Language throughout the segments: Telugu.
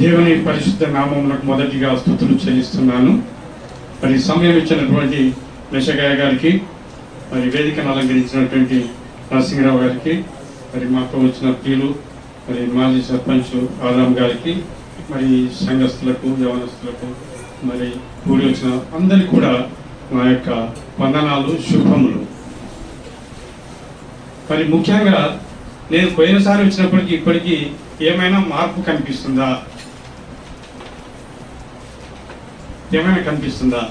దేవుని పరిశుద్ధ నామములకు మొదటిగా స్థుతులు చెల్లిస్తున్నాను. మరి సమయం ఇచ్చినటువంటి మెషగాయ గారికి మరి వేదికను అలంకరించినటువంటి నరసింహరావు గారికి మరి మాకు వచ్చిన ప్రియులు మరి మాజీ సర్పంచ్ ఆదాం గారికి మరి సంఘస్థులకు యవనస్తులకు మరి కూడి వచ్చిన అందరికీ కూడా మా యొక్క వందనాలు శుభములు. మరి ముఖ్యంగా నేను పోయినసారి వచ్చినప్పటికీ ఇప్పటికీ ఏమైనా మార్పు కనిపిస్తుందా? ఏమైనా కనిపిస్తుందా?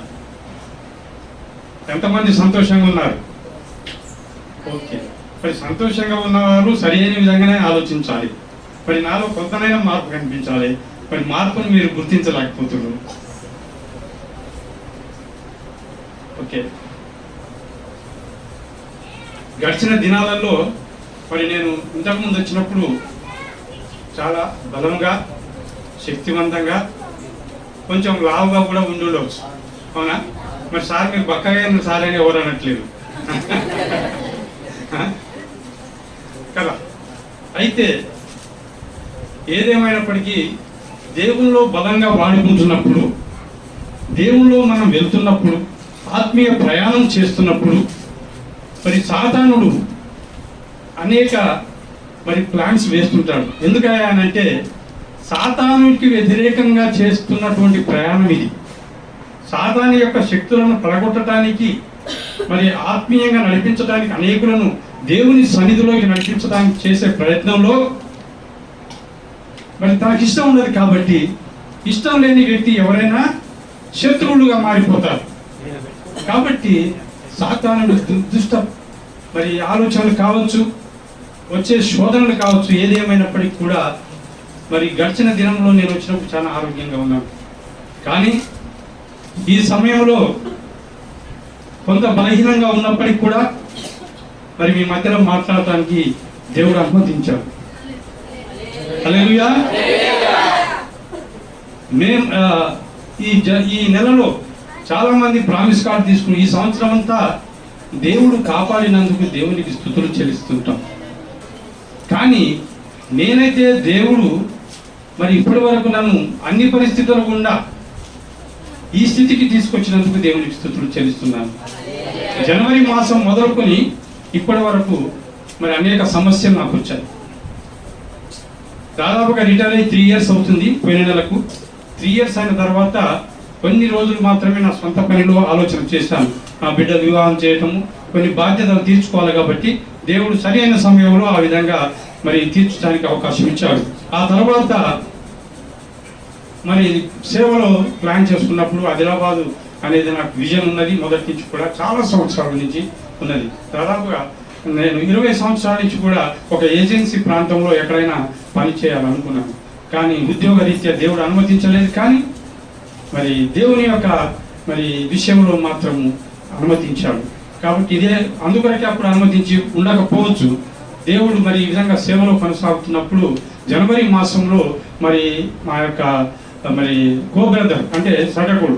ఎంతమంది సంతోషంగా ఉన్నారు? ఓకే. మరి సంతోషంగా ఉన్నవారు సరైన విధంగానే ఆలోచించాలి. మరి నాలో కొంతనైనా మార్పు కనిపించాలి. మరి మార్పును మీరు గుర్తించలేకపోతున్నారు. ఓకే. గడిచిన దినాలలో మరి నేను ఇంతకుముందు వచ్చినప్పుడు చాలా బలంగా శక్తివంతంగా కొంచెం లావుగా కూడా ఉండి ఉండవచ్చు అవునా? మరి సార్ మీరు బక్కగా ఉన్న సార్ అని ఎవరు అనట్లేదు. కదా? అయితే ఏదేమైనప్పటికీ దేవుల్లో బలంగా వాడుకుంటున్నప్పుడు దేవుల్లో మనం వెళ్తున్నప్పుడు ఆత్మీయ ప్రయాణం చేస్తున్నప్పుడు మరి సాతానుడు అనేక మరి ప్లాన్స్ వేస్తుంటాడు. ఎందుకంటే సాతానుడికి వ్యతిరేకంగా చేస్తున్నటువంటి ప్రయాణం ఇది. సాతాను యొక్క శక్తులను పడగొట్టడానికి మరి ఆత్మీయంగా నడిపించడానికి అనేకులను దేవుని సన్నిధిలోకి నడిపించడానికి చేసే ప్రయత్నంలో మరి తనకి ఇష్టం ఉండదు కాబట్టి ఇష్టం లేని వ్యక్తి ఎవరైనా శత్రువులుగా మారిపోతారు. కాబట్టి సాతానుడు దు- దుష్ట మరి ఆలోచనలు కావచ్చు వచ్చే శోధనలు కావచ్చు ఏదేమైనప్పటికీ కూడా మరి గడిచిన దినంలో నేను వచ్చినప్పుడు చాలా ఆరోగ్యంగా ఉన్నాను. కానీ ఈ సమయంలో కొంత బలహీనంగా ఉన్నప్పటికీ కూడా మరి మీ మధ్యలో మాట్లాడటానికి దేవుడు అనుమతించాడు. అలెలుయా మేం ఈ జ- ఈ నెలలో చాలామంది ప్రామిస్ కార్డు తీసుకుని ఈ సంవత్సరం అంతా దేవుడు కాపాడినందుకు దేవునికి స్థుతులు చెల్లిస్తుంటాం. కానీ నేనైతే దేవుడు మరి ఇప్పటి వరకు నన్ను అన్ని పరిస్థితుల గుండా ఈ స్థితికి తీసుకొచ్చినందుకు దేవునికి స్థుతులు చెల్లిస్తున్నాను. జనవరి మాసం మొదలుకొని ఇప్పటి వరకు మరి అనేక సమస్యలు నాకు వచ్చాయి. దాదాపుగా రిటైర్ అయ్యి త్రీ ఇయర్స్ అవుతుంది పోయిన నెలకు. త్రీ ఇయర్స్ అయిన తర్వాత కొన్ని రోజులు మాత్రమే నా సొంత పనిలో ఆలోచన చేశాను. నా బిడ్డ వివాహం చేయటము కొన్ని బాధ్యతలు తీర్చుకోవాలి కాబట్టి దేవుడు సరైన సమయంలో ఆ విధంగా మరి తీర్చడానికి అవకాశం ఇచ్చాడు. ఆ తర్వాత మరి సేవలో ప్లాన్ చేసుకున్నప్పుడు ఆదిలాబాద్ అనేది నాకు విజన్ ఉన్నది. మొదటి నుంచి కూడా చాలా సంవత్సరాల నుంచి ఉన్నది. దాదాపుగా నేను ఇరవై సంవత్సరాల నుంచి కూడా ఒక ఏజెన్సీ ప్రాంతంలో ఎక్కడైనా పని చేయాలనుకున్నాను. కానీ ఉద్యోగ రీత్యా దేవుడు అనుమతించలేదు. కానీ మరి దేవుని యొక్క మరి విషయంలో మాత్రము అనుమతించాడు. కాబట్టి ఇదే అందుకొరకే అప్పుడు అనుమతించి ఉండకపోవచ్చు. దేవుడు మరి ఈ విధంగా సేవలో కొనసాగుతున్నప్పుడు జనవరి మాసంలో మరి మా యొక్క మరి కో బ్రదర్ అంటే సగకుడు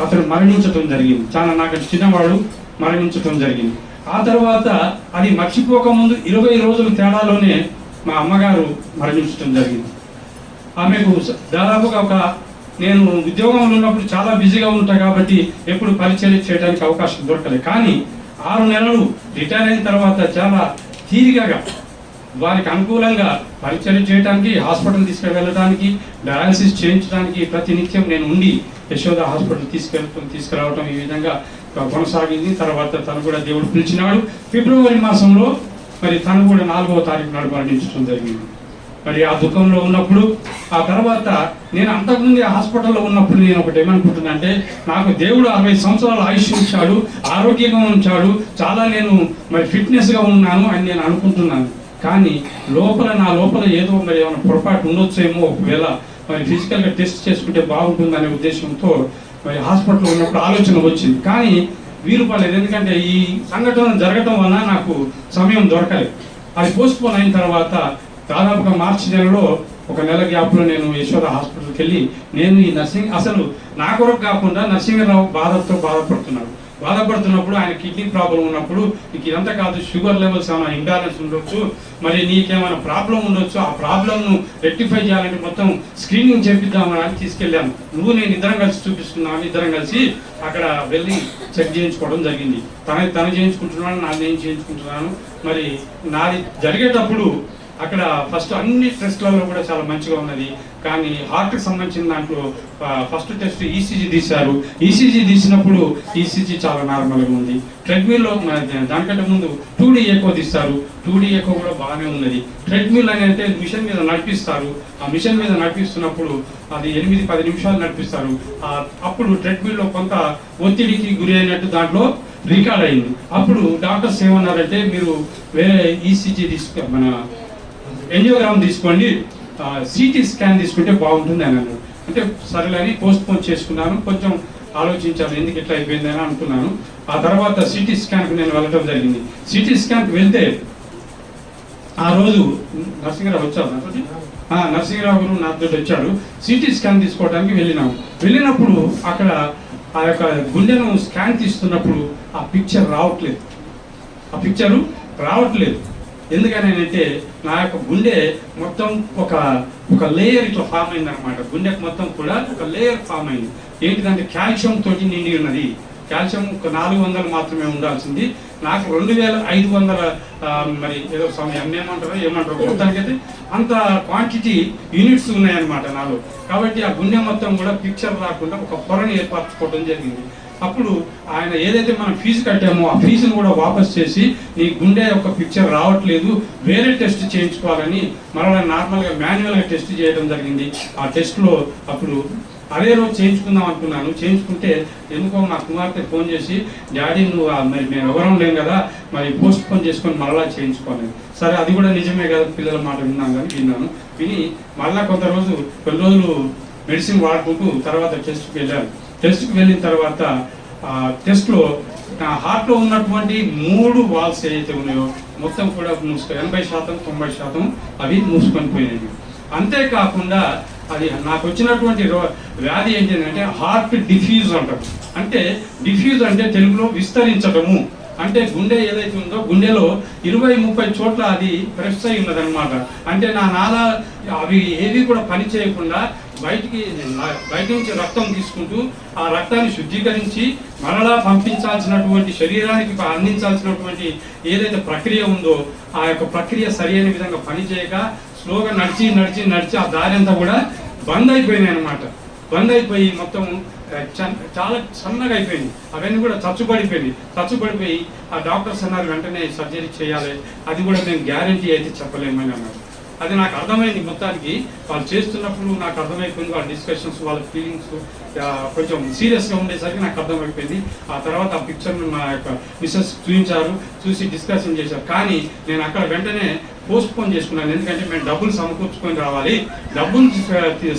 అతను మరణించటం జరిగింది. చాలా నాకు చిన్నవాడు మరణించటం జరిగింది. ఆ తర్వాత అది మర్చిపోకముందు ఇరవై రోజుల తేడాలోనే మా అమ్మగారు మరణించటం జరిగింది. ఆమెకు దాదాపుగా ఒక నేను ఉద్యోగంలో ఉన్నప్పుడు చాలా బిజీగా ఉంటా కాబట్టి ఎప్పుడు పరిచయం చేయడానికి అవకాశం దొరకలేదు. కానీ ఆరు నెలలు రిటైర్ అయిన తర్వాత చాలా తీరికగా వారికి అనుకూలంగా పరిచయం చేయడానికి హాస్పిటల్ తీసుకువెళ్ళడానికి డయాలసిస్ చేయించడానికి ప్రతి నిత్యం నేను ఉండి యశోద హాస్పిటల్ తీసుకెళ్ళటం తీసుకురావటం ఈ విధంగా కొనసాగింది. తర్వాత తను కూడా దేవుడు పిలిచినాడు. ఫిబ్రవరి మాసంలో మరి తను కూడా నాలుగవ తారీఖు నాడు మరణించడం జరిగింది. మరి ఆ దుఃఖంలో ఉన్నప్పుడు ఆ తర్వాత నేను అంతకుముందు హాస్పిటల్లో ఉన్నప్పుడు నేను ఒకటి ఏమనుకుంటున్నా అంటే నాకు దేవుడు అరవై సంవత్సరాలు ఆయుష్ ఉంచాడు ఆరోగ్యంగా ఉంచాడు చాలా నేను మరి ఫిట్నెస్గా ఉన్నాను అని నేను అనుకుంటున్నాను. కానీ లోపల నా లోపల ఏదో మరి ఏమైనా పొరపాటు ఉండొచ్చేమో ఒకవేళ మరి ఫిజికల్గా టెస్ట్ చేసుకుంటే బాగుంటుందనే ఉద్దేశంతో మరి హాస్పిటల్లో ఉన్నప్పుడు ఆలోచన వచ్చింది. కానీ వీలు పడలేదు ఎందుకంటే ఈ సంఘటన జరగటం వలన నాకు సమయం దొరకలేదు. అది పోస్ట్ పోన్ అయిన తర్వాత దాదాపుగా మార్చి నెలలో ఒక నెల గ్యాప్లో నేను యశోద హాస్పిటల్కి వెళ్ళి నేను ఈ నర్సింగ్ అసలు నా కొరకు కాకుండా నర్సింగరావు బాధతో బాధపడుతున్నాడు. బాధపడుతున్నప్పుడు ఆయన కిడ్నీ ప్రాబ్లం ఉన్నప్పుడు నీకు ఇదంతా కాదు షుగర్ లెవెల్స్ ఏమైనా ఇంబ్యాలెన్స్ ఉండొచ్చు మరి నీకేమైనా ప్రాబ్లం ఉండొచ్చు ఆ ప్రాబ్లంను రెక్టిఫై చేయాలంటే మొత్తం స్క్రీనింగ్ చేపిద్దామని అని తీసుకెళ్ళాను. నువ్వు నేను ఇద్దరం కలిసి చూపిస్తున్నాను ఇద్దరం కలిసి అక్కడ వెళ్ళి చెక్ చేయించుకోవడం జరిగింది. తన తను చేయించుకుంటున్నాను నాది నేను చేయించుకుంటున్నాను. మరి నాది జరిగేటప్పుడు అక్కడ ఫస్ట్ అన్ని టెస్ట్లలో కూడా చాలా మంచిగా ఉన్నది. కానీ హార్ట్కి సంబంధించిన దాంట్లో ఫస్ట్ టెస్ట్ ఈసీజీ తీశారు. ఈసీజీ తీసినప్పుడు ఈసీజీ చాలా నార్మల్గా ఉంది. ట్రెడ్మిల్లో దానికంటే ముందు టూ డీ ఎక్కువ తీస్తారు. టూ డీ ఎక్కువ కూడా బాగానే ఉన్నది. ట్రెడ్మిల్ అని అంటే మిషన్ మీద నడిపిస్తారు. ఆ మిషన్ మీద నడిపిస్తున్నప్పుడు అది ఎనిమిది పది నిమిషాలు నడిపిస్తారు. అప్పుడు ట్రెడ్మిల్లో కొంత ఒత్తిడికి గురి అయినట్టు దాంట్లో రికార్డ్ అయింది. అప్పుడు డాక్టర్స్ ఏమన్నారంటే మీరు వేరే ఈసీజీ తీసుకు మన ఎంజియోగ్రామ్ తీసుకోండి. సిటీ స్కాన్ తీసుకుంటే బాగుంటుంది అని అన్నారు అంటే సరేలని పోస్ట్ పోన్ చేసుకున్నాను. కొంచెం ఆలోచించాను ఎందుకు ఇట్లా అయిపోయింది అని అనుకున్నాను. ఆ తర్వాత సిటీ స్కాన్కి నేను వెళ్ళడం జరిగింది. సిటీ స్కాన్కి వెళ్తే ఆ రోజు నరసింహరావు వచ్చాడు నాతోటి ఆ, నరసింహరావు గారు నాతో వచ్చాడు. సిటీ స్కాన్ తీసుకోవడానికి వెళ్ళినాము. వెళ్ళినప్పుడు అక్కడ ఆ యొక్క గుండెను స్కాన్ తీస్తున్నప్పుడు ఆ పిక్చర్ రావట్లేదు. ఆ పిక్చరు రావట్లేదు. ఎందుకని అంటే నా యొక్క గుండె మొత్తం ఒక ఒక లేయర్ ఇట్లా ఫామ్ అయింది అనమాట గుండెకు మొత్తం కూడా ఒక లేయర్ ఫామ్ అయింది. ఏంటిదంటే కాల్షియం తోటి నిండి ఉన్నది. కాల్షియం ఒక నాలుగు వందలు మాత్రమే ఉండాల్సింది. నాకు రెండు వేల ఐదు వందల మరి ఏదో సమయం ఏమంటారో ఏమంటారో మొత్తానికైతే అంత క్వాంటిటీ యూనిట్స్ ఉన్నాయన్నమాట నాలో. కాబట్టి ఆ గుండె మొత్తం కూడా పిక్చర్ రాకుండా ఒక పొరని ఏర్పరచుకోవడం జరిగింది. అప్పుడు ఆయన ఏదైతే మనం ఫీజు కట్టామో ఆ ఫీజును కూడా వాపస్ చేసి నీ గుండె యొక్క పిక్చర్ రావట్లేదు. వేరే టెస్ట్ చేయించుకోవాలని మరలా నార్మల్గా మాన్యువల్గా టెస్ట్ చేయడం జరిగింది. ఆ టెస్ట్లో అప్పుడు అదే రోజు చేయించుకుందాం అనుకున్నాను. చేయించుకుంటే ఎందుకో మా కుమార్తె ఫోన్ చేసి డాడీ నువ్వు మరి మేము ఎవరం లేం కదా మరి పోస్ట్ పోన్ చేసుకొని మరలా చేయించుకోలేదు సరే అది కూడా నిజమే కదా పిల్లల మాట విన్నాను కానీ విన్నాను. విని మళ్ళా కొంత రోజు కొన్ని రోజులు మెడిసిన్ వాడుకుంటూ తర్వాత టెస్ట్కి వెళ్ళాను. టెస్ట్కి వెళ్ళిన తర్వాత టెస్ట్లో నా హార్ట్లో ఉన్నటువంటి మూడు వాల్స్ ఏవైతే ఉన్నాయో మొత్తం కూడా మూసుకో ఎనభై శాతం తొంభై శాతం అవి మూసుకొని పోయినాయి. అంతేకాకుండా అది నాకు వచ్చినటువంటి వ్యాధి ఏంటంటే హార్ట్ డిఫ్యూజ్ అంటారు. అంటే డిఫ్యూజ్ అంటే తెలుగులో విస్తరించటము. అంటే గుండె ఏదైతే ఉందో గుండెలో ఇరవై ముప్పై చోట్ల అది ప్రెస్ అయి ఉన్నదన్నమాట. అంటే నా నాలా అవి ఏవి కూడా పని చేయకుండా బయటికి బయట నుంచి రక్తం తీసుకుంటూ ఆ రక్తాన్ని శుద్ధీకరించి మరలా పంపించాల్సినటువంటి శరీరానికి అందించాల్సినటువంటి ఏదైతే ప్రక్రియ ఉందో ఆ యొక్క ప్రక్రియ సరైన విధంగా పనిచేయక స్లోగా నడిచి నడిచి నడిచి ఆ దారి అంతా కూడా బంద్ అయిపోయినాయి అనమాట బంద్ అయిపోయి మొత్తం చాలా సన్నగా అయిపోయింది. అవన్నీ కూడా చచ్చుపడిపోయింది చచ్చుపడిపోయి ఆ డాక్టర్స్ అన్నారు వెంటనే సర్జరీ చేయాలి. అది కూడా మేము గ్యారంటీ అయితే చెప్పలేమని అన్నారు. అది నాకు అర్థమైంది మొత్తానికి. వాళ్ళు చేస్తున్నప్పుడు నాకు అర్థమైపోయింది వాళ్ళ డిస్కషన్స్ వాళ్ళ ఫీలింగ్స్ కొంచెం సీరియస్గా ఉండేసరికి నాకు అర్థమైపోయింది. ఆ తర్వాత ఆ పిక్చర్ను నా యొక్క మిస్సెస్ చూపించారు చూసి డిస్కషన్ చేశారు. కానీ నేను అక్కడ వెంటనే పోస్ట్ పోన్ చేసుకున్నాను. ఎందుకంటే మేము డబ్బులు సమకూర్చుకొని రావాలి. డబ్బులు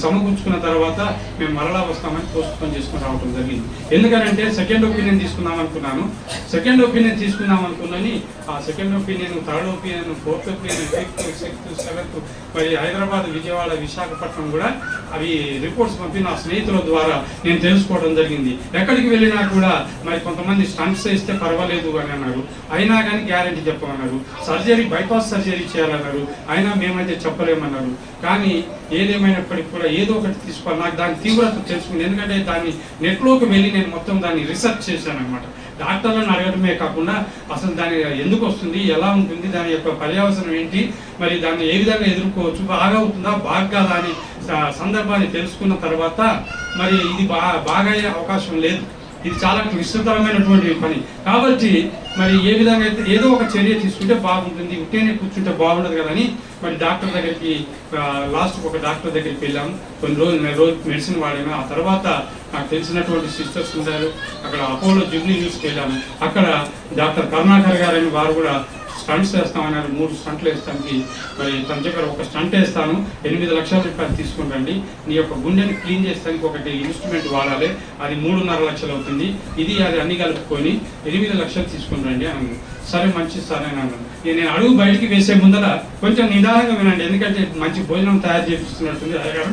సమకూర్చుకున్న తర్వాత మేము మరలా వస్తామని పోస్ట్ పోన్ చేసుకుని రావడం జరిగింది. ఎందుకంటే సెకండ్ ఒపీనియన్ తీసుకుందాం అనుకున్నాను. సెకండ్ ఒపీనియన్ తీసుకుందాం అనుకున్నాని ఆ second opinion third opinion fourth opinion fifth sixth seventh మరి హైదరాబాద్ విజయవాడ విశాఖపట్నం కూడా అవి రిపోర్ట్స్ పంపి నా స్నేహితుల ద్వారా నేను తెలుసుకోవడం జరిగింది. ఎక్కడికి వెళ్ళినా కూడా మరి కొంతమంది స్టంట్స్ వేస్తే పర్వాలేదు అని అన్నారు. అయినా కానీ గ్యారంటీ చెప్పమన్నారు. సర్జరీ బైపాస్ సర్జరీ చేయాలన్నాడు. అయినా మేమైతే చెప్పలేమన్నారు కానీ ఏదేమైనప్పటికీ కూడా ఏదో ఒకటి తీసుకోవాలి. నాకు దాని తీవ్రత తెలుసుకుంది. ఎందుకంటే దాన్ని నెట్లోకి వెళ్ళి నేను మొత్తం దాన్ని రీసెర్చ్ చేశాను అనమాట డాక్టర్లను అడగడమే కాకుండా అసలు దాని ఎందుకు వస్తుంది ఎలా ఉంటుంది దాని యొక్క పర్యావసనం ఏంటి మరి దాన్ని ఏ విధంగా ఎదుర్కోవచ్చు బాగా అవుతుందా బాగా కాదా అని సందర్భాన్ని తెలుసుకున్న తర్వాత మరి ఇది బా బాగా అయ్యే అవకాశం లేదు. ఇది చాలా విస్తృతమైనటువంటి పని. కాబట్టి మరి ఏ విధంగా అయితే ఏదో ఒక చర్య తీసుకుంటే బాగుంటుంది ఉట్టేనే కూర్చుంటే బాగుండదు కదా అని మరి డాక్టర్ దగ్గరికి లాస్ట్ ఒక డాక్టర్ దగ్గరికి వెళ్ళాము కొన్ని రోజులు రోజు మెడిసిన్ వాడాము. ఆ తర్వాత నాకు తెలిసినటువంటి సిస్టర్స్ ఉన్నారు. అక్కడ అపోలో జుబ్లీ న్యూస్కి వెళ్ళాము. అక్కడ డాక్టర్ కరుణాకర్ గారు అని వారు కూడా స్టంట్స్ వేస్తామన్నారు మూడు స్టంట్లు వేస్తానికి మరి తన దగ్గర ఒక స్టంట్ వేస్తాను. ఎనిమిది లక్షల రూపాయలు తీసుకుంటండి నీ యొక్క గుండెని క్లీన్ చేస్తానికి ఒకటి ఇన్స్ట్రుమెంట్ వాడాలి. అది మూడున్నర లక్షలు అవుతుంది. ఇది అది అన్ని కలుపుకొని ఎనిమిది లక్షలు తీసుకుంటండి అని సరే మంచి సరే అన్నాను నేను అడుగు బయటికి వేసే ముందర కొంచెం నిదానంగా వినండి. ఎందుకంటే మంచి భోజనం తయారు చేపిస్తున్నట్టుంది. అదే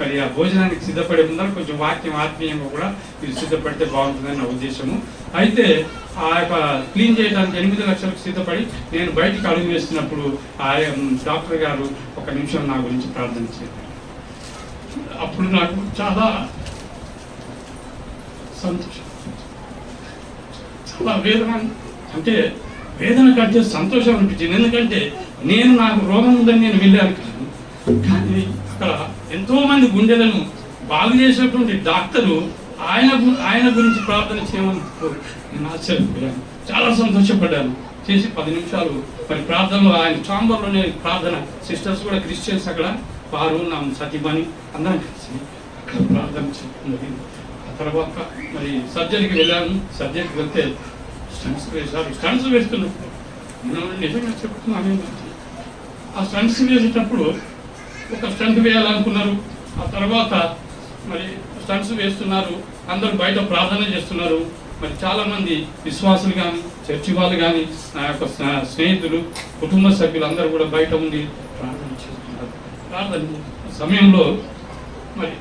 మరి ఆ భోజనానికి సిద్ధపడే ముందర కొంచెం వాక్యం ఆత్మీయంగా కూడా మీరు సిద్ధపడితే బాగుంటుందని నా ఉద్దేశము. అయితే ఆ యొక్క క్లీన్ చేయడానికి ఎనిమిది లక్షలకు సిద్ధపడి నేను బయటికి అడుగు వేస్తున్నప్పుడు ఆ డాక్టర్ గారు ఒక నిమిషం నా గురించి ప్రార్థన చేశారు. అప్పుడు నాకు చాలా సంతోషం. చాలా వేదన అంటే వేదన కంటే సంతోషం అనిపించింది. ఎందుకంటే నేను నాకు రోగం ఉందని నేను వెళ్ళాను కాదు. కానీ అక్కడ ఎంతో మంది గుండెలను బాగు చేసినటువంటి డాక్టరు ఆయన ఆయన గురించి ప్రార్థన చేయమని నేను ఆశ్చర్యపోయాను. చాలా సంతోషపడ్డాను. చేసి పది నిమిషాలు. మరి ప్రార్థనలో ఆయన చాంబర్లోనే ప్రార్థన. సిస్టర్స్ కూడా క్రిస్టియన్స్ అక్కడ. వారు నా సతీమణి అందరం కలిసి అక్కడ ప్రార్థన చేసుకున్నది ఆ తర్వాత మరి సర్జరీకి వెళ్ళాను. సర్జరీకి వెళ్తే స్టంట్స్ వేశారు. స్టంట్స్ వేస్తున్నప్పుడు నేను నిజంగా చెప్తున్నాను ఆ స్టంట్స్ వేసేటప్పుడు ఒక స్టంట్ వేయాలనుకున్నారు. ఆ తర్వాత మరి స్టంట్స్ వేస్తున్నారు. అందరూ బయట ప్రార్థన చేస్తున్నారు. మరి చాలామంది విశ్వాసులు కానీ చర్చి వాళ్ళు కానీ నా యొక్క స్నేహితులు కుటుంబ సభ్యులు అందరూ కూడా బయట ఉండి ప్రార్థన చేస్తున్నారు. ప్రార్థన సమయంలో మరి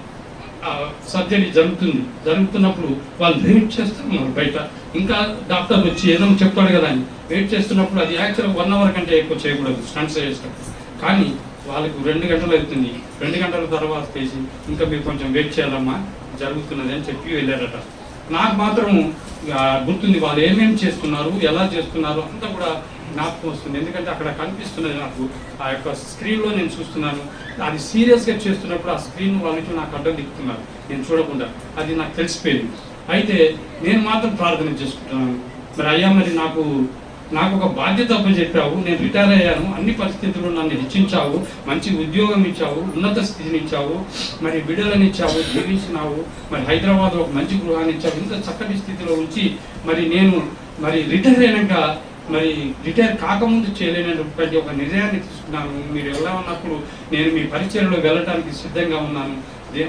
ఆ సర్జరీ జరుగుతుంది. జరుగుతున్నప్పుడు వాళ్ళు వెయిట్ చేస్తున్నారు బయట. ఇంకా డాక్టర్ వచ్చి ఏదో చెప్తాడు కదా అని. వెయిట్ చేస్తున్నప్పుడు అది యాక్చువల్ వన్ అవర్ కంటే ఎక్కువ చేయకూడదు. స్టంట్స్ చేసినప్పుడు కానీ వాళ్ళకి రెండు గంటలు అవుతుంది. రెండు గంటల తర్వాత చేసి ఇంకా మీరు కొంచెం వెయిట్ చేయాలమ్మా జరుగుతున్నది అని చెప్పి వెళ్ళారట. నాకు మాత్రం గుర్తుంది వాళ్ళు ఏమేమి చేస్తున్నారు ఎలా చేస్తున్నారు అంతా కూడా జ్ఞాపకం వస్తుంది. ఎందుకంటే అక్కడ కనిపిస్తున్నది నాకు ఆ యొక్క స్క్రీన్లో నేను చూస్తున్నాను. అది సీరియస్గా చేస్తున్నప్పుడు ఆ స్క్రీన్ వాళ్ళకి నాకు అడ్డం దిక్కుతున్నారు నేను చూడకుండా. అది నాకు తెలిసిపోయింది. అయితే నేను మాత్రం ప్రార్థన చేసుకుంటున్నాను. మరి అయ్యా మరి నాకు నాకు ఒక బాధ్యత చెప్పావు నేను రిటైర్ అయ్యాను అన్ని పరిస్థితుల్లో నన్ను హెచ్చించావు మంచి ఉద్యోగం ఇచ్చావు ఉన్నత స్థితిని ఇచ్చావు మరి విడుదలని ఇచ్చావు జీవించినావు మరి హైదరాబాద్లో ఒక మంచి గృహాన్ని ఇచ్చావు ఇంత చక్కటి స్థితిలో ఉంచి మరి నేను మరి రిటైర్ అయినాక మరి రిటైర్ కాకముందు చేయలేనటువంటి ఒక నిర్ణయాన్ని తీసుకున్నాను. మీరు ఎలా ఉన్నప్పుడు నేను మీ పరిచయలో వెళ్ళడానికి సిద్ధంగా ఉన్నాను.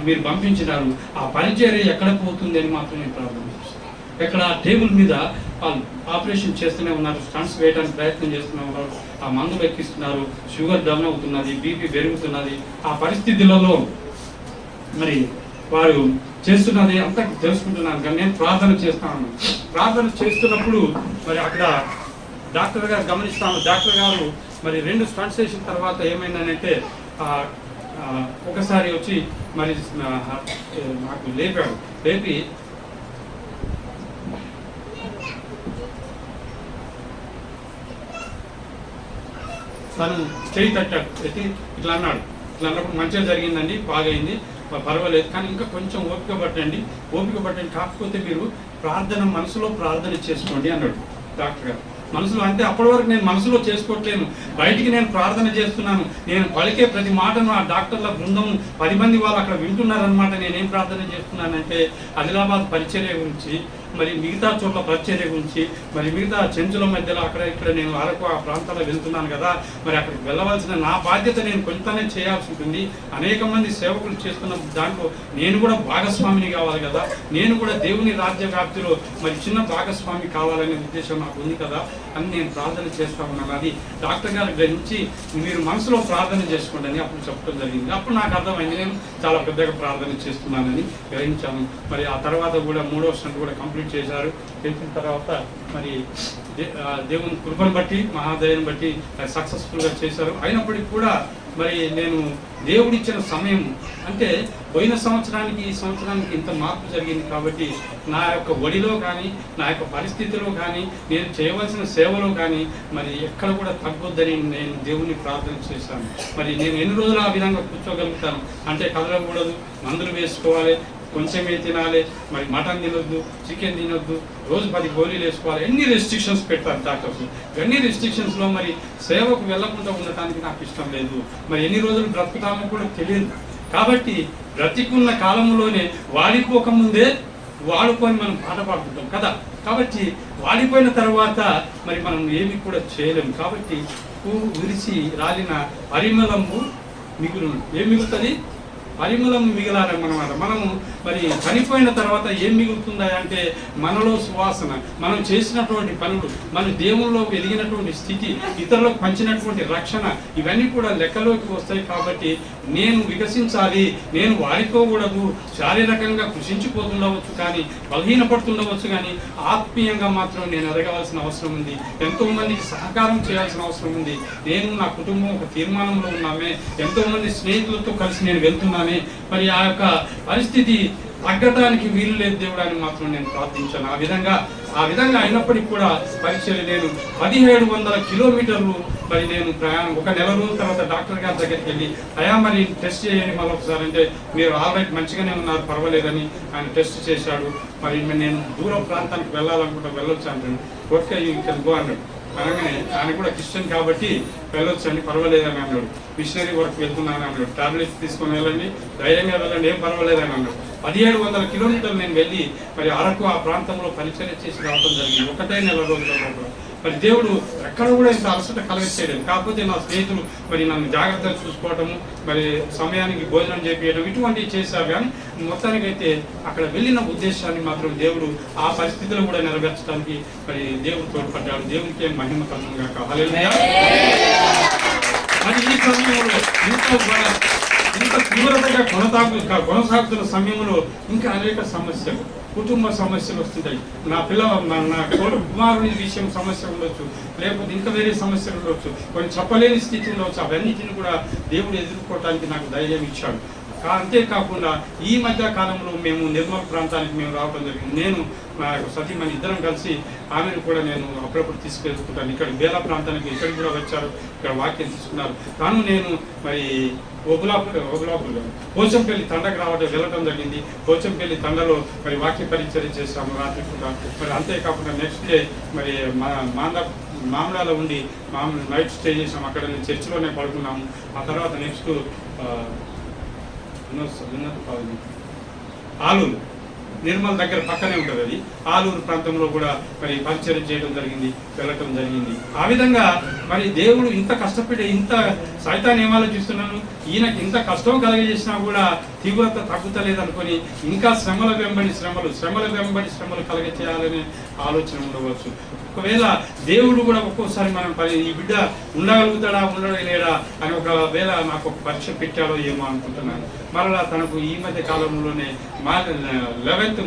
మీరు పంపించినారు. ఆ పరిచర్య ఎక్కడ పోతుంది అని మాత్రం నేను ప్రార్థన చేస్తున్నాను. టేబుల్ మీద వాళ్ళు ఆపరేషన్ చేస్తూనే ఉన్నారు స్టంట్స్ వేయడానికి ప్రయత్నం చేస్తూనే ఉన్నారు. ఆ మందులు ఎక్కిస్తున్నారు షుగర్ డౌన్ అవుతున్నది బీపీ పెరుగుతున్నది. ఆ పరిస్థితులలో మరి వారు చేస్తున్నది అంతా తెలుసుకుంటున్నాను కానీ నేను ప్రార్థన చేస్తాను ప్రార్థన చేస్తున్నప్పుడు మరి అక్కడ డాక్టర్ గారు గమనిస్తాను. డాక్టర్ గారు మరి రెండు స్టంట్స్ వేసిన తర్వాత ఏమైందనంటే ఒకసారి వచ్చి మరి నాకు లేపాడు. లేపి తను చేయి తట్టాడు. ఎత్తి ఇట్లా అన్నాడు. ఇట్లా అన్నప్పుడు మంచిగా జరిగిందండి బాగైంది. పర్వాలేదు. కానీ ఇంకా కొంచెం ఓపిక పట్టండి. ఓపిక పట్టండి. కాకపోతే మీరు ప్రార్థన మనసులో ప్రార్థన చేసుకోండి అన్నాడు డాక్టర్ గారు. మనసులో అంటే అప్పటి వరకు నేను మనసులో చేసుకోవట్లేను. బయటికి నేను ప్రార్థన చేస్తున్నాను. నేను పలికే ప్రతి మాటను ఆ డాక్టర్ల బృందం పది మంది వాళ్ళు అక్కడ వింటున్నారనమాట నేనేం ప్రార్థన చేస్తున్నానంటే ఆదిలాబాద్ పరిచర్య గురించి మరి మిగతా చోట్ల పరిచర్య గురించి మరి మిగతా చెంచుల మధ్యలో అక్కడ ఇక్కడ నేను అరకు ఆ ప్రాంతాల్లో వెళ్తున్నాను కదా మరి అక్కడికి వెళ్ళవలసిన నా బాధ్యత నేను కొంతనే చేయాల్సి ఉంటుంది. అనేక మంది సేవకులు చేస్తున్న దాంట్లో నేను కూడా భాగస్వామిని కావాలి కదా. నేను కూడా దేవుని రాజ్య వ్యాప్తిలో మరి చిన్న భాగస్వామి కావాలనే ఉద్దేశం నాకు ఉంది కదా. అని నేను ప్రార్థన చేస్తా ఉన్నాను అది డాక్టర్ గారు గ్రహించి మీరు మనసులో ప్రార్థన చేసుకోండి అని అప్పుడు చెప్పడం జరిగింది. అప్పుడు నాకు అర్థమైంది. నేను చాలా పెద్దగా ప్రార్థన చేస్తున్నానని గ్రహించాను. మరి ఆ తర్వాత కూడా మూడో స్టంట్ కూడా కంప్లీట్ చేశారు. చేసిన తర్వాత మరి దే- దేవుని కృపను బట్టి మహాదయని బట్టి సక్సెస్ఫుల్గా చేశారు. అయినప్పటికీ కూడా మరి నేను దేవుడిచ్చిన సమయం అంటే పోయిన సంవత్సరానికి ఈ సంవత్సరానికి ఇంత మార్పు జరిగింది కాబట్టి నా యొక్క ఒడిలో కానీ నా యొక్క పరిస్థితిలో కానీ నేను చేయవలసిన సేవలో కానీ మరి ఎక్కడ కూడా తగ్గొద్దని నేను దేవుని ప్రార్థన చేశాను. మరి నేను ఎన్ని రోజులు ఆ విధంగా కూర్చోగలుగుతాను? అంటే కదలకూడదు మందులు వేసుకోవాలి కొంచెమే తినాలి? మరి మటన్ తినొద్దు చికెన్ తినొద్దు రోజు పది గోళీలు వేసుకోవాలి. ఎన్ని రెస్ట్రిక్షన్స్ పెడతారు డాక్టర్స్? ఇవన్నీ రెస్ట్రిక్షన్స్లో మరి సేవకు వెళ్ళకుండా ఉండటానికి నాకు ఇష్టం లేదు. మరి ఎన్ని రోజులు బ్రతుకుతామో కూడా తెలియదు. కాబట్టి బ్రతికున్న కాలంలోనే వాడిపోకముందే వాడుకొని మనం పాట పాడుకుంటాం కదా? కాబట్టి వాడిపోయిన తర్వాత మరి మనం ఏమి కూడా చేయలేము కాబట్టి పువ్వు విరిచి రాలిన పరిమళము మిగులు ఏం మిగులుతుంది? పరిమళం మిగలాలన్నమాట మనము మరి చనిపోయిన తర్వాత ఏం మిగులుతుందా అంటే మనలో సువాసన మనం చేసినటువంటి పనులు మన దేవుల్లో ఎదిగినటువంటి స్థితి ఇతరులకు పంచినటువంటి రక్షణ ఇవన్నీ కూడా లెక్కలోకి వస్తాయి కాబట్టి నేను వికసించాలి నేను వాడిపోకూడదు శారీరకంగా కృషించిపోతుండవచ్చు కానీ బలహీనపడుతుండవచ్చు కానీ ఆత్మీయంగా మాత్రం నేను ఎదగవలసిన అవసరం ఉంది. ఎంతో మందికి సహకారం చేయాల్సిన అవసరం ఉంది. నేను నా కుటుంబం ఒక తీర్మానంలో ఉన్నామే. ఎంతో మంది స్నేహితులతో కలిసి నేను వెళ్తున్నాను మరి ఆ యొక్క పరిస్థితి తగ్గటానికి వీలు లేదు దేవుడు అని మాత్రం నేను ప్రార్థించాను. ఆ విధంగా ఆ విధంగా అయినప్పటికీ కూడా పరీక్షలు నేను పదిహేడు వందల కిలోమీటర్లు మరి నేను ప్రయాణం ఒక నెల రోజుల తర్వాత డాక్టర్ గారి దగ్గరికి వెళ్ళి అయా మరి టెస్ట్ చేయండి మళ్ళీ ఒకసారి అంటే మీరు ఆల్రెడీ మంచిగానే ఉన్నారు పర్వాలేదని ఆయన టెస్ట్ చేశాడు. మరి నేను దూర ప్రాంతానికి వెళ్ళాలనుకుంటా వెళ్ళొచ్చు అంటాడు. ఓకే ఇంకా గో అన్నాడు అనగానే ఆయన కూడా క్రిస్టియన్ కాబట్టి వెళ్ళొచ్చు అని పర్వాలేదని అన్నాడు. మిషనరీ వర్క్ వెళ్తున్నాను అన్నాడు. టాబ్లెట్స్ తీసుకొని వెళ్ళండి ధైర్యంగా వెళ్ళండి ఏం పర్వాలేదని అన్నాడు. పదిహేడు వందల కిలోమీటర్లు నేను వెళ్ళి మరి అరకు ఆ ప్రాంతంలో పరిచయం చేసి రావడం జరిగింది. ఒకటే నెల రోజుల లోపల. మరి దేవుడు ఎక్కడ కూడా ఇంత అలసట కలగచ్చేయడం కాకపోతే నా స్నేహితులు మరి నన్ను జాగ్రత్తగా చూసుకోవటము మరి సమయానికి భోజనం చేపించడం ఇటువంటివి చేశారు కానీ మొత్తానికైతే అక్కడ వెళ్ళిన ఉద్దేశాన్ని మాత్రం దేవుడు ఆ పరిస్థితులు కూడా నెరవేర్చడానికి మరి దేవుడు తోడ్పడ్డాడు. దేవునికి మహిమ కావాలి మరి ఈ సమయంలో బ- తీవ్రతగా కొనసాగు కొనసాగుతున్న సమయంలో ఇంకా అనేక సమస్యలు కుటుంబ సమస్యలు వస్తుంటాయి నా పిల్ల నా- కోడు కుమారుని విషయం సమస్య ఉండొచ్చు లేకపోతే ఇంకా వేరే సమస్యలు ఉండొచ్చు. కొన్ని చెప్పలేని స్థితి ఉండవచ్చు అవన్నిటిని కూడా దేవుడు ఎదుర్కోవటానికి నాకు ధైర్యం ఇచ్చాడు. అంతేకాకుండా ఈ మధ్య కాలంలో మేము నిర్మల్ ప్రాంతానికి మేము రావడం జరిగింది. నేను నా యొక్క సతీమణి ఇద్దరం కలిసి ఆమెను కూడా నేను అప్పుడప్పుడు తీసుకెళ్తుంటాను. ఇక్కడ బేలా ప్రాంతానికి ఇక్కడికి కూడా వచ్చారు. ఇక్కడ వాక్యం తీసుకున్నారు. తాను నేను మరి ఓబులాపు ఓబులాపులు పోచంపల్లి తండకు రావడం వెళ్ళడం జరిగింది. పోచంపల్లి తండలో మరి వాక్య పరిచయం చేశాము రాత్రి పూట. మరి అంతేకాకుండా నెక్స్ట్ డే మరి మా మాంద మామలాలో ఉండి మామూలు నైట్ స్టే చేసాం అక్కడ చర్చిలోనే పడుకున్నాము. ఆ తర్వాత నెక్స్ట్ ఆలూరు. నిర్మల్ దగ్గర పక్కనే ఉంటుంది అది. ఆలూరు ప్రాంతంలో కూడా మరి పరిచయం చేయడం జరిగింది వెళ్ళటం జరిగింది. ఆ విధంగా మరి దేవుడు ఇంత కష్టపడి ఇంత సైతాన్ని ఏం ఆలోచిస్తున్నాను ఈయనకి ఇంత కష్టం కలగజేసినా కూడా తీవ్రత తగ్గుతలేదు అనుకొని ఇంకా శ్రమల వెంబడి శ్రమలు శ్రమల వెంబడి శ్రమలు కలగచేయాలనే ఆలోచన ఉండవచ్చు. ఒకవేళ దేవుడు కూడా ఒక్కోసారి మనం పని ఈ బిడ్డ ఉండగలుగుతాడా ఉండలేడా అని ఒకవేళ నాకు ఒక పరీక్ష పెట్టాడో ఏమో అనుకుంటున్నాను. మరలా తనకు ఈ మధ్య కాలంలోనే మా లెవెన్త్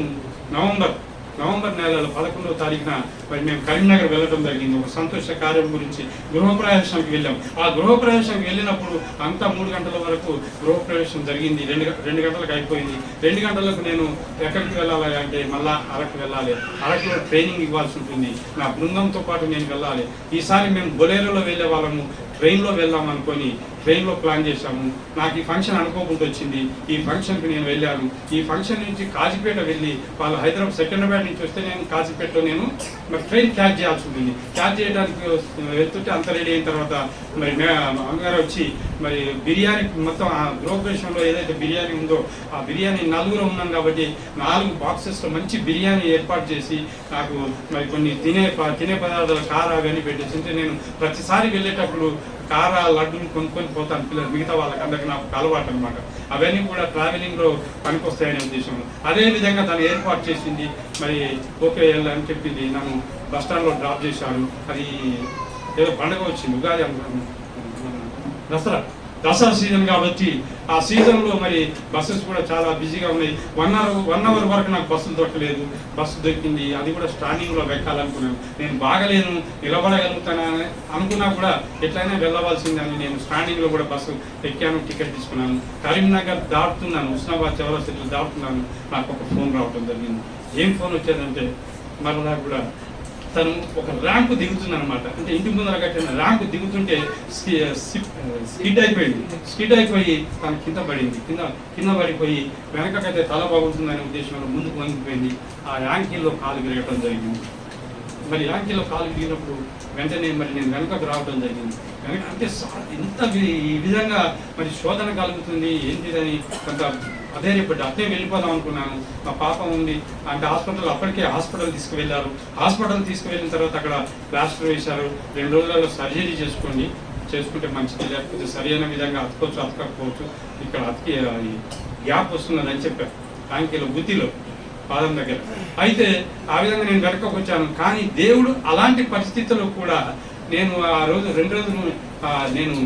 నవంబర్ నవంబర్ నెలలో పదకొండవ తారీఖున మరి మేము కరీంనగర్ వెళ్ళడం జరిగింది. ఒక సంతోష కార్యం గురించి గృహప్రవేశానికి వెళ్ళాం. ఆ గృహప్రవేశానికి వెళ్ళినప్పుడు అంతా మూడు గంటల వరకు గృహప్రవేశం జరిగింది. రెండు రెండు గంటలకు అయిపోయింది. రెండు గంటలకు నేను ఎక్కడికి వెళ్ళాలి అంటే మళ్ళా అరకు వెళ్ళాలి. అరకులో ట్రైనింగ్ ఇవ్వాల్సి ఉంటుంది. నా బృందంతో పాటు నేను వెళ్ళాలి. ఈసారి మేము బొలేరోలో వెళ్ళే వాళ్ళము. ట్రైన్లో వెళ్దాం అనుకొని ట్రైన్లో ప్లాన్ చేశాము. నాకు ఈ ఫంక్షన్ అనుకోకుండా వచ్చింది. ఈ ఫంక్షన్కి నేను వెళ్ళాను. ఈ ఫంక్షన్ నుంచి కాజీపేట వెళ్ళి వాళ్ళు హైదరాబాద్ సెకండ్రాబాద్ నుంచి వస్తే నేను కాజీపేటలో నేను మరి ట్రైన్ క్యాచ్ చేయాల్సి ఉంటుంది. క్యాచ్ చేయడానికి వెళ్తుంటే అంత రెడీ అయిన తర్వాత మరి మా అమ్మగారు వచ్చి మరి బిర్యానీ మొత్తం ఆ గృహప్రవేశంలో ఏదైతే బిర్యానీ ఉందో ఆ బిర్యానీ నలుగురు ఉన్నాం కాబట్టి నాలుగు బాక్సెస్లో మంచి బిర్యానీ ఏర్పాటు చేసి నాకు మరి కొన్ని తినే ప- తినే పదార్థాలు కారా అవన్నీ పెట్టేసి నేను ప్రతిసారి వెళ్ళేటప్పుడు కార లడ్డూలు కొనుక్కొని పోతాను పిల్లలు. మిగతా వాళ్ళకి అందరికి నాకు అలవాటు అనమాట అవన్నీ కూడా ట్రావెలింగ్లో పనికొస్తాయనే ఉద్దేశంలో. అదే విధంగా తను ఏర్పాటు చేసింది మరి ఓకే వెళ్ళని చెప్పింది నన్ను బస్ స్టాండ్లో డ్రాప్ చేశాను అది ఏదో పండగ వచ్చింది ఉగాది అనుకున్నాను దసరా. దసరా సీజన్ కాబట్టి ఆ సీజన్లో మరి బస్సెస్ కూడా చాలా బిజీగా ఉన్నాయి. వన్ అవర్ వన్ అవర్ వరకు నాకు బస్సులు దొరకలేదు. బస్సు దొరికింది. అది కూడా స్టాండింగ్లో వెక్కాలనుకున్నాను. నేను బాగలేను నిలబడగలుగుతానా అనుకున్నా కూడా ఎట్లయినా వెళ్ళవలసిందని నేను స్టాండింగ్లో కూడా బస్సు ఎక్కాను టికెట్ తీసుకున్నాను. కరీంనగర్ దాటుతున్నాను ఉస్నాబాద్ చౌరస్తీలో దాటుతున్నాను. నాకు ఒక ఫోన్ రావటం జరిగింది. ఏం ఫోన్ వచ్చేదంటే మరలా కూడా తను ఒక ర్యాంకు దిగుతుందనమాట అంటే ఇంటి ముందర కట్టిన ర్యాంకు దిగుతుంటే స్కిడ్ అయిపోయింది. స్కిడ్ అయిపోయి తను కింద పడింది. కింద కింద పడిపోయి వెనకకైతే తల బాగుంటుందనే ఉద్దేశంలో ముందుకు వంగిపోయింది. ఆ యాంకిల్లో కాలు విరగటం జరిగింది. మరి యాంకిల్లో కాలు విరిగినప్పుడు వెంటనే మరి నేను వెనకకు రావడం జరిగింది. అంటే ఎంత ఇంత ఈ విధంగా మరి శోధన కలుగుతుంది ఏంటిదని కొంత అధైర్యపడ్డా. అట్లే వెళ్ళిపోదాం అనుకున్నాను. మా పాప ఉంది. అంటే హాస్పిటల్ అప్పటికే హాస్పిటల్ తీసుకువెళ్ళారు. హాస్పిటల్ తీసుకువెళ్ళిన తర్వాత అక్కడ ప్లాస్టర్ వేశారు. రెండు రోజులలో సర్జరీ చేసుకోండి. చేసుకుంటే మంచిది. లేకపోతే సరైన విధంగా అతకొచ్చు అతకపోవచ్చు ఇక్కడ అతికి ఈ గ్యాప్ వస్తుందని చెప్పారు. ఆంకిలో బుద్ధిలో పాదం దగ్గర. అయితే ఆ విధంగా నేను వెనకకు వచ్చాను కానీ దేవుడు అలాంటి పరిస్థితుల్లో కూడా నేను ఆ రోజు రెండు రోజులు నేను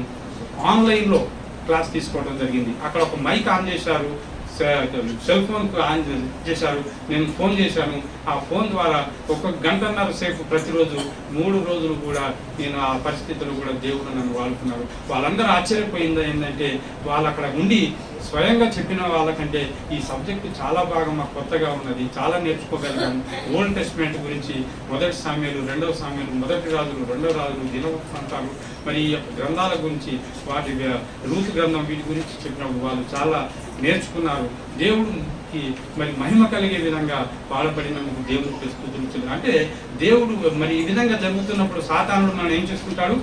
ఆన్లైన్లో క్లాస్ తీసుకోవడం జరిగింది. అక్కడ ఒక మైక్ ఆన్ చేశారు. సెల్ ఫోన్కు ఆన్ చేశారు. నేను ఫోన్ చేశాను. ఆ ఫోన్ ద్వారా ఒక గంటన్నర సేపు ప్రతిరోజు మూడు రోజులు కూడా నేను ఆ పరిస్థితులు కూడా దేవుడు నన్ను వాడుకున్నారు వాళ్ళందరూ ఆశ్చర్యపోయింది ఏంటంటే వాళ్ళు అక్కడ ఉండి స్వయంగా చెప్పిన వాళ్ళకంటే ఈ సబ్జెక్టు చాలా బాగా మాకు కొత్తగా ఉన్నది చాలా నేర్చుకోగలిగాము. ఓల్డ్ టెస్ట్మెంట్ గురించి మొదటి సామ్యాలు రెండవ సామ్యాలు మొదటి రాజులు రెండవ రాజులు దినవృత్తాంతాలు. మరి ఈ యొక్క గ్రంథాల గురించి వాటి వ్య- రూతు గ్రంథం వీటి గురించి చెప్పినప్పుడు వాళ్ళు చాలా నేర్చుకున్నారు. దేవుడికి మరి మహిమ కలిగే విధంగా పాడబడినందుకు దేవుడికి స్థుతులు అంటే దేవుడు మరి ఈ విధంగా జరుగుతున్నప్పుడు సాతానుడు మనం ఏం చేసుకుంటాడు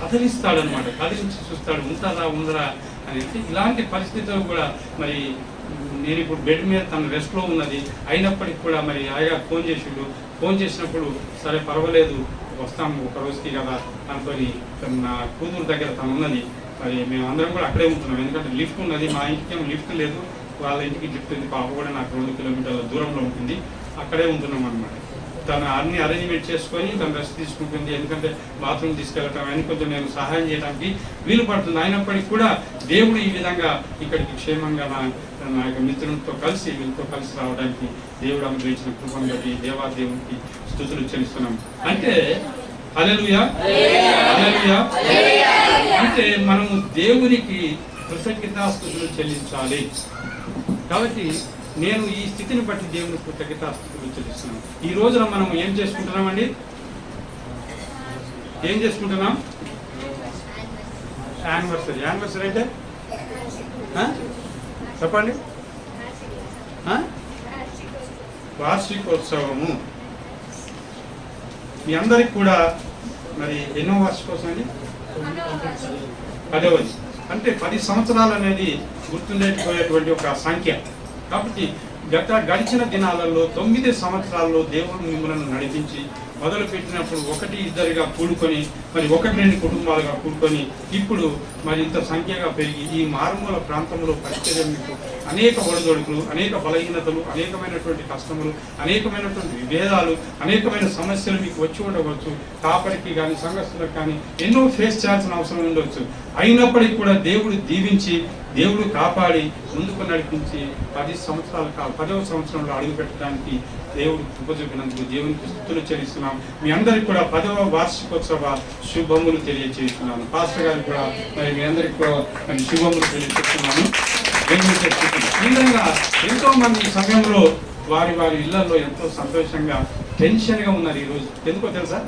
కదిలిస్తాడు అనమాట కదిలించి చూస్తాడు ఉంటుందా ఉందరా అని ఇలాంటి పరిస్థితుల్లో కూడా మరి నేను ఇప్పుడు బెడ్ మీద తన రెస్ట్లో ఉన్నది. అయినప్పటికీ కూడా మరి ఆయా ఫోన్ చేసిండు. ఫోన్ చేసినప్పుడు సరే పర్వాలేదు వస్తాము ఒక రోజుకి కదా అనుకొని నా కూతురు దగ్గర తను ఉన్నది మరి మేము అందరం కూడా అక్కడే ఉంటున్నాం. ఎందుకంటే లిఫ్ట్ ఉన్నది మా ఇంటికి లిఫ్ట్ లేదు. వాళ్ళ ఇంటికి లిఫ్ట్ ఉంది. పాప కూడా నాకు రెండు కిలోమీటర్ల దూరంలో ఉంటుంది. అక్కడే ఉంటున్నాం అనమాట తను అన్ని అరేంజ్మెంట్ చేసుకొని తను రెస్ట్ తీసుకుంటుంది. ఎందుకంటే బాత్రూమ్ తీసుకెళ్ళటం అని కొంచెం నేను సహాయం చేయడానికి వీలు పడుతుంది. అయినప్పటికీ కూడా దేవుడు ఈ విధంగా ఇక్కడికి క్షేమంగా నా నా యొక్క మిత్రులతో కలిసి వీళ్ళతో కలిసి రావడానికి దేవుడు అనుగ్రహించిన కృపను బట్టి దేవాదేవునికి స్థుతులు చెల్లిస్తున్నాం. అంటే హల్లెలూయా. హల్లెలూయా. అంటే మనము దేవునికి కృతజ్ఞతాస్థుతులు చెల్లించాలి. కాబట్టి నేను ఈ స్థితిని బట్టి దేవుని కృతజ్ఞతాస్థుతులు చెల్లిస్తున్నాను. ఈ రోజున మనం ఏం చేసుకుంటున్నామండి? ఏం చేసుకుంటున్నాం? యానివర్సరీ. యానివర్సరీ అంటే? చెప్పండి. వార్షికోత్సవము. మీ అందరికి కూడా మరి ఎన్నో వార్షికోత్సవాన్ని పదవది అంటే పది సంవత్సరాలు అనేది గుర్తుండేపోయేటువంటి ఒక సంఖ్య. కాబట్టి గత గడిచిన దినాలలో తొమ్మిది సంవత్సరాల్లో దేవుడు మిమ్మల్ని నడిపించి మొదలు పెట్టినప్పుడు ఒకటి ఇద్దరిగా కూడుకొని మరి ఒకటి రెండు కుటుంబాలుగా కూడుకొని ఇప్పుడు మరి ఇంత సంఖ్యగా పెరిగి ఈ మారుమూల ప్రాంతంలో పరిచయం మీకు అనేక ఒడిదొడుకులు అనేక బలహీనతలు అనేకమైనటువంటి కష్టములు అనేకమైనటువంటి విభేదాలు అనేకమైన సమస్యలు మీకు వచ్చి ఉండవచ్చు. కాపరికి కానీ సంఘస్థులకు కానీ ఎన్నో ఫేస్ చేయాల్సిన అవసరం ఉండవచ్చు. అయినప్పటికీ కూడా దేవుడు దీవించి దేవుడు కాపాడి ముందుకు నడిపించి పది సంవత్సరాలు కా పదవ సంవత్సరంలో అడుగు పెట్టడానికి దేవుడు కృప దేవునికి స్థుతులు చెల్లిస్తున్నాం. మీ అందరికి కూడా పదవ వార్షికోత్సవ శుభములు తెలియజేస్తున్నాను పాస్టర్ గారికి కూడా మరి మీ అందరికి కూడా శుభములు తెలియజేస్తున్నాను ఈ విధంగా ఎంతో మంది ఈ సమయంలో వారి వారి ఇళ్ళలో ఎంతో సంతోషంగా టెన్షన్గా ఉన్నారు ఈరోజు. ఎందుకో తెలుసా?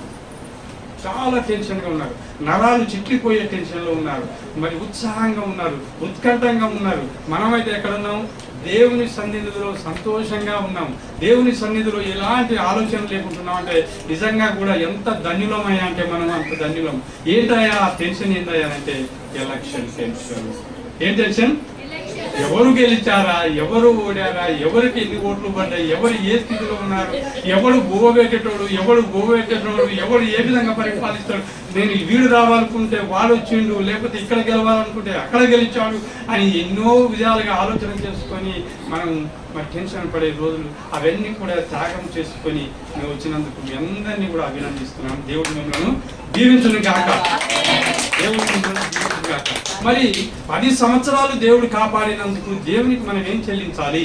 చాలా టెన్షన్గా ఉన్నారు. నరాలు చిట్లిపోయే టెన్షన్లో ఉన్నారు. మరి ఉత్సాహంగా ఉన్నారు. ఉత్కంఠంగా ఉన్నారు. మనమైతే ఎక్కడ ఉన్నాం? దేవుని సన్నిధిలో సంతోషంగా ఉన్నాం. దేవుని సన్నిధిలో ఎలాంటి ఆలోచన లేకుంటున్నాం అంటే నిజంగా కూడా ఎంత ధన్యులమయ్యా అంటే మనం అంత ధన్యులం. ఏంటయ్యా ఆ టెన్షన్ ఏంటయ్యా అంటే ఎలక్షన్ టెన్షన్ ఏం టెన్షన్ ఎవరు గెలిచారా ఎవరు ఓడారా ఎవరికి ఎన్ని ఓట్లు పడ్డాయి ఎవరు ఏ స్థితిలో ఉన్నారు ఎవడు గోవ పెట్టేటోడు ఎవడు గోవ పెట్టేటోడు ఎవడు ఏ విధంగా పరిపాలిస్తాడు నేను వీడు రావాలనుకుంటే వాడు వచ్చిండు లేకపోతే ఇక్కడ గెలవాలనుకుంటే అక్కడ గెలిచాడు అని ఎన్నో విధాలుగా ఆలోచన చేసుకొని మనం మరి టెన్షన్ పడే రోజులు అవన్నీ కూడా త్యాగం చేసుకొని మేము వచ్చినందుకు మీ అందరినీ కూడా అభినందిస్తున్నాం. దేవుడు మిమ్మల్ని దీవించను కాక దేవుడు మిమ్మల్ని మరి పది సంవత్సరాలు దేవుడు కాపాడినందుకు దేవునికి మనం ఏం చెల్లించాలి?